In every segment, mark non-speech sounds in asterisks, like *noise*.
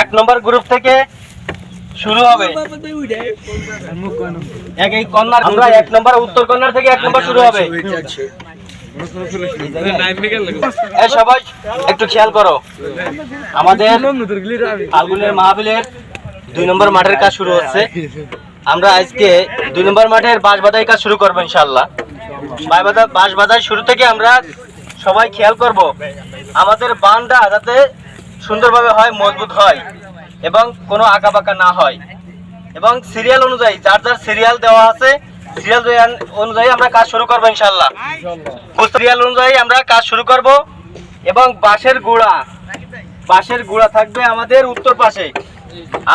এক নম্বর গ্রুপ থেকে শুরু হবে। এক এই আমরা এক নম্বর উত্তর কর্নার থেকে এক নম্বর শুরু হবে। সবাই একটু খেয়াল করো। আমাদের ফাল্গুনের মাহফিলের দুই নম্বর মাঠের কাজ শুরু হচ্ছে। আমরা আজকে দুই নম্বর মাঠের বাঁশ বাঁধাই কাজ শুরু করব ইনশাল্লাহ বাঁশ বাঁধাই শুরু থেকে আমরা সবাই খেয়াল করব। আমাদের বানটা যাতে সুন্দরভাবে হয়, মজবুত হয় এবং কোনো আঁকা বাঁকা না হয়। এবং সিরিয়াল অনুযায়ী, যার যার সিরিয়াল দেওয়া আছে সিরিয়াল অনুযায়ী আমরা কাজ শুরু করব ইনশাল্লাহ সিরিয়াল অনুযায়ী আমরা কাজ শুরু করব এবং বাঁশের গুঁড়া বাঁশের গুঁড়া থাকবে আমাদের উত্তর পাশে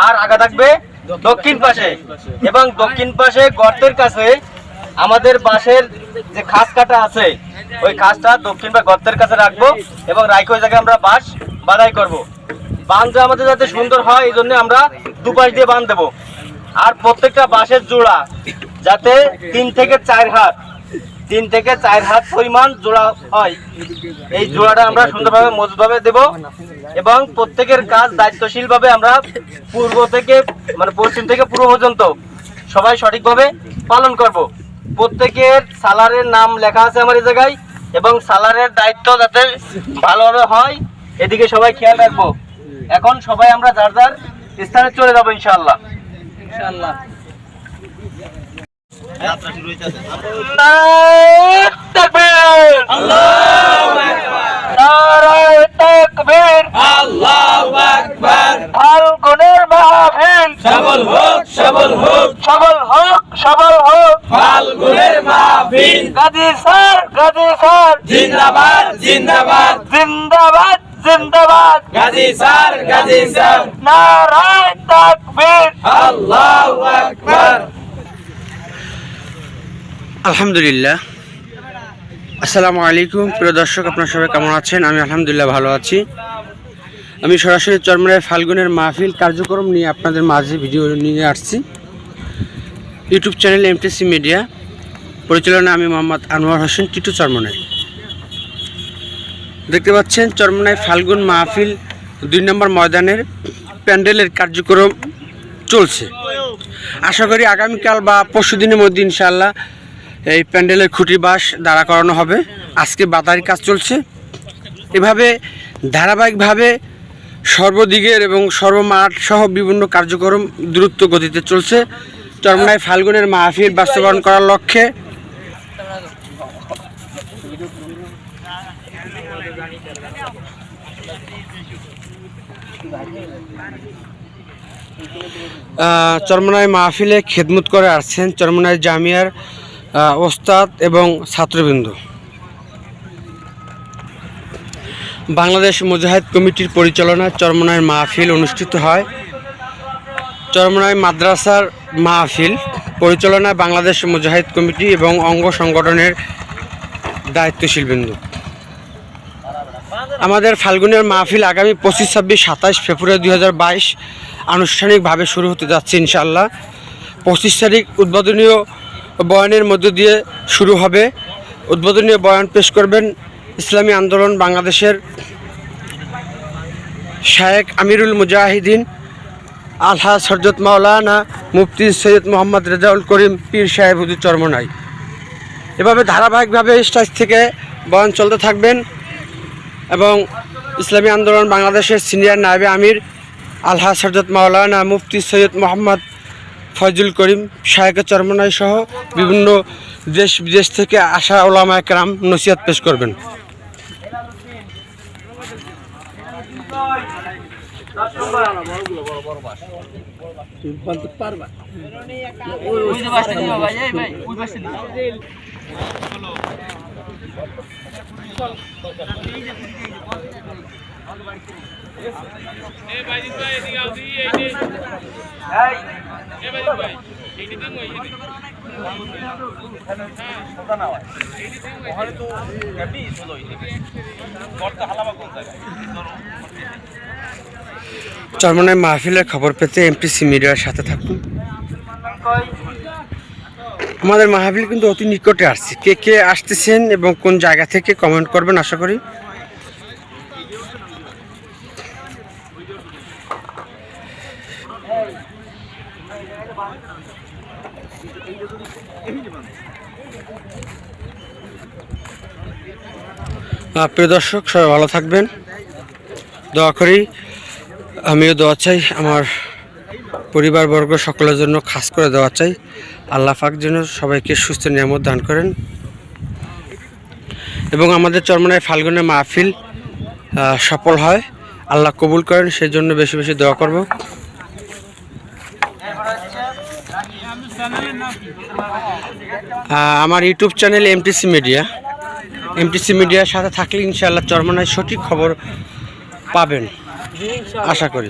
আর আগা থাকবে দক্ষিণ পাশে। এবং দক্ষিণ পাশে গর্তের কাছে আমাদের বাঁশের যে খাস কাটা আছে, ওই খাসটা দক্ষিণ বা গর্তের কাছে রাখব এবং রাইকে জায়গায় আমরা বাঁশ বাধাই করব। বাঁধটা আমাদের যাতে সুন্দর হয়, এই জন্য আমরা দুপাশ দিয়ে বাঁধ দেবো। আর প্রত্যেকটা বাঁশের জোড়া যাতে তিন থেকে চার হাত, তিন থেকে চার হাত পরিমাণ জোড়া হয়, এই জোড়াটা আমরা সুন্দরভাবে, মজবুতভাবে দেব এবং প্রত্যেকের কাজ দায়িত্বশীলভাবে আমরা পূর্ব থেকে মানে পশ্চিম থেকে পূর্ব পর্যন্ত সবাই সঠিকভাবে পালন করব। প্রত্যেকের সালারের নাম লেখা আছে আমার এই জায়গায় এবং সালারের দায়িত্ব যাতে ভালোভাবে হয় এদিকে সবাই খেয়াল রাখব। এখন সবাই আমরা যার যার স্থানে চলে যাব ইনশাআল্লাহ। ইনশাআল্লাহ। তাকবীর। নারায়ে তাকবীর। ফাল্গুনের মাহফিল। সবল হোক সবল হোক। সবল হোক সবল হোক। ফাল্গুনের মাহফিল। Gazi sir Gazi sir. জিন্দাবাদ জিন্দাবাদ। জিন্দাবাদ জিন্দাবাদ। Gazi sir Gazi sir. নারায়ে তাকবীর। আল্লাহু আকবার। আলহামদুলিল্লাহ। আসসালামু আলাইকুম। প্রিয় দর্শক আপনারা সবাই কেমন আছেন? আমি আলহামদুলিল্লাহ ভালো আছি। আমি সরাসরি চরমরায় ফাল্গুনের মাহফিল কার্যক্রম নিয়ে আপনাদের মাঝে ভিডিও নিয়ে আসছি। YouTube channel MTC media. পরিচালনা আমি মোহাম্মদ আনোয়ার হোসেন টিটু চরমনায়। দেখতে পাচ্ছেন চরমনায় ফাল্গুন মাহফিল দুই নম্বর ময়দানের প্যান্ডেলের কার্যক্রম চলছে। আশা করি আগামীকাল বা পরশু দিনের মধ্যে ইনশাল্লাহ এই প্যান্ডেলের খুঁটি বাস দাঁড়া করানো হবে। আজকে বাতারি কাজ চলছে। এভাবে ধারাবাহিকভাবে সর্বদিকের এবং সর্বমাঠ সহ বিভিন্ন কার্যক্রম দ্রুত গতিতে চলছে। চরমনায় ফাল্গুনের মাহফিল বাস্তবায়ন করার লক্ষ্যে চরমনায় মাহফিলে খেদমত করে আসছেন চরমনায় জামিয়ার ওস্তাদ এবং ছাত্রবৃন্দ। বাংলাদেশ মুজাহিদ কমিটির পরিচালনায় চরমনায় মাহফিল অনুষ্ঠিত হয়। চরমনায় মাদ্রাসার মাহফিল পরিচালনায় বাংলাদেশ মুজাহিদ কমিটি এবং অঙ্গ সংগঠনের দায়িত্বশীল বিন্দু। আমাদের ফাল্গুনের মাহফিল আগামী পঁচিশ, ছাব্বিশ, সাতাশ ফেব্রুয়ারি দুই হাজার বাইশ আনুষ্ঠানিকভাবে শুরু হতে যাচ্ছে ইনশাল্লাহ পঁচিশ তারিখ উদ্বোধনীয় বয়ানের মধ্য দিয়ে শুরু হবে। উদ্বোধনীয় বয়ান পেশ করবেন ইসলামী আন্দোলন বাংলাদেশের শায়েক আমিরুল মুজাহিদিন আলহা সরজত মাওলানা মুফতি সৈয়দ মোহাম্মদ রেজাউল করিম পীর সাহেব হুজুর চরমনাই। এভাবে ধারাবাহিকভাবে স্টেজ থেকে বয়ান চলতে থাকবেন এবং ইসলামী আন্দোলন বাংলাদেশের সিনিয়র নায়েবে আমির আলহা সরজত মাওলানা মুফতি সৈয়দ মোহাম্মদ ফয়জুল করিম শায়েক চরমনাই সহ বিভিন্ন দেশ বিদেশ থেকে আসা ওলামা একরাম নসিহত পেশ করবেন। চরমনায় মাহফিলের খবর পেতে এমপিসি মিডিয়ার সাথে থাকুন। আমাদের মাহফিল কিন্তু অতি নিকটে আসছে। কে কে আসতেছেন এবং কোন জায়গা থেকে কমেন্ট করবেন আশা করি। প্রিয় দর্শক, সবাই ভালো থাকবেন। দোয়া করি, আমিও দোয়া চাই, আমার পরিবারবর্গ সকলের জন্য খাস করে দেওয়া চাই। আল্লাহ পাক যেন সবাইকে সুস্থ নিয়ামত দান করেন। এবং আমাদের চরমনায় ফাল্গুনের মাহফিল সফল হয়। আল্লাহ কবুল করেন সেই জন্য বেশি বেশি দোয়া করব। আমার YouTube channel MTC media. MTC মিডিয়ার সাথে থাকলে ইনশাআল্লাহ চরমনায় সঠিক খবর পাবেন। আশা করি।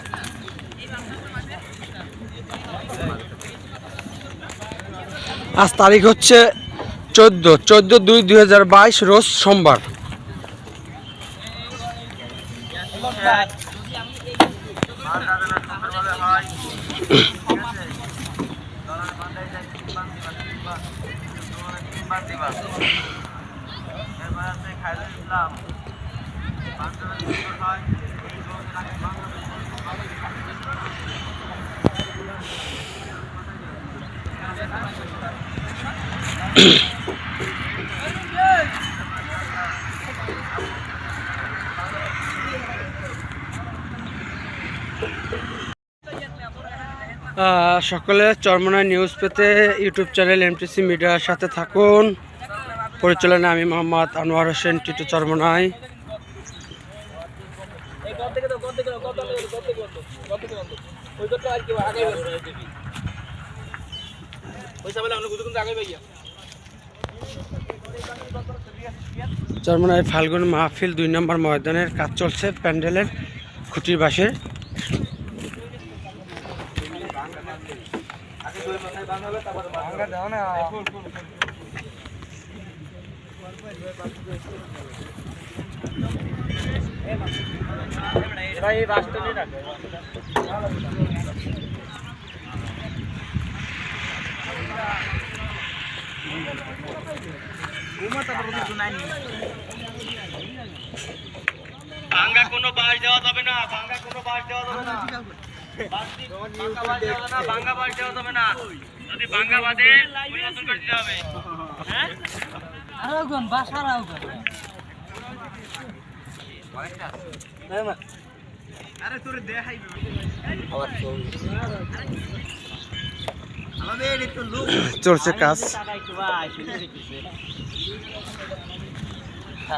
আজ তারিখ হচ্ছে চোদ্দ চোদ্দ দুই দুই হাজার বাইশ রোজ সোমবার। *laughs* সকলে চরমনায় নিউজ পেতে ইউটিউব চ্যানেল এমটিসি মিডিয়ার সাথে থাকুন। পরিচালনা আমি মোহাম্মদ আনোয়ার হোসেন, টিটু চরমনায়। চরমনায় ফাল্গুন মাহফিল দুই নম্বর ময়দানের কাজ চলছে প্যান্ডেলের খুঁটির বাসের ভাঙ্গা কোনো বাস দেওয়া যাবে না ভাঙ্গা কোনো বাস দেওয়া যাবে না। ভাঙ্গা বাস দেওয়া যাবে না, যদি ভাঙ্গা বাদে পরিবর্তন করে দিতে হবে। চলছে কাজ।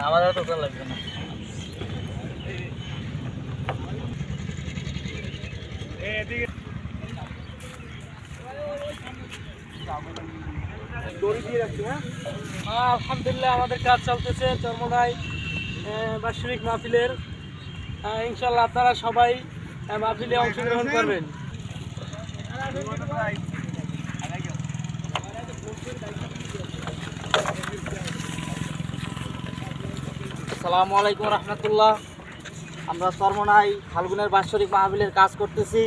আমাদের তো লাগবে না আলহামদুলিল্লাহ আমাদের কাজ চলতেছে চরমনায় বার্ষিক মাহফিলের ইনশাল্লাহ আপনারা সবাই মাহফিলে অংশগ্রহণ করবেন। আসসালামু আলাইকুম রহমতুল্লাহ। আমরা সরমনাই ফাল্গুনের বাৎসরিক মাহফিলের কাজ করতেছি।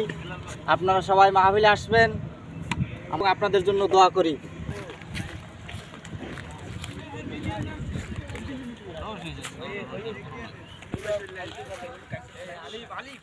আপনারা সবাই মাহফিলে আসবেন। এবং আপনাদের জন্য দোয়া করি। عليك عليب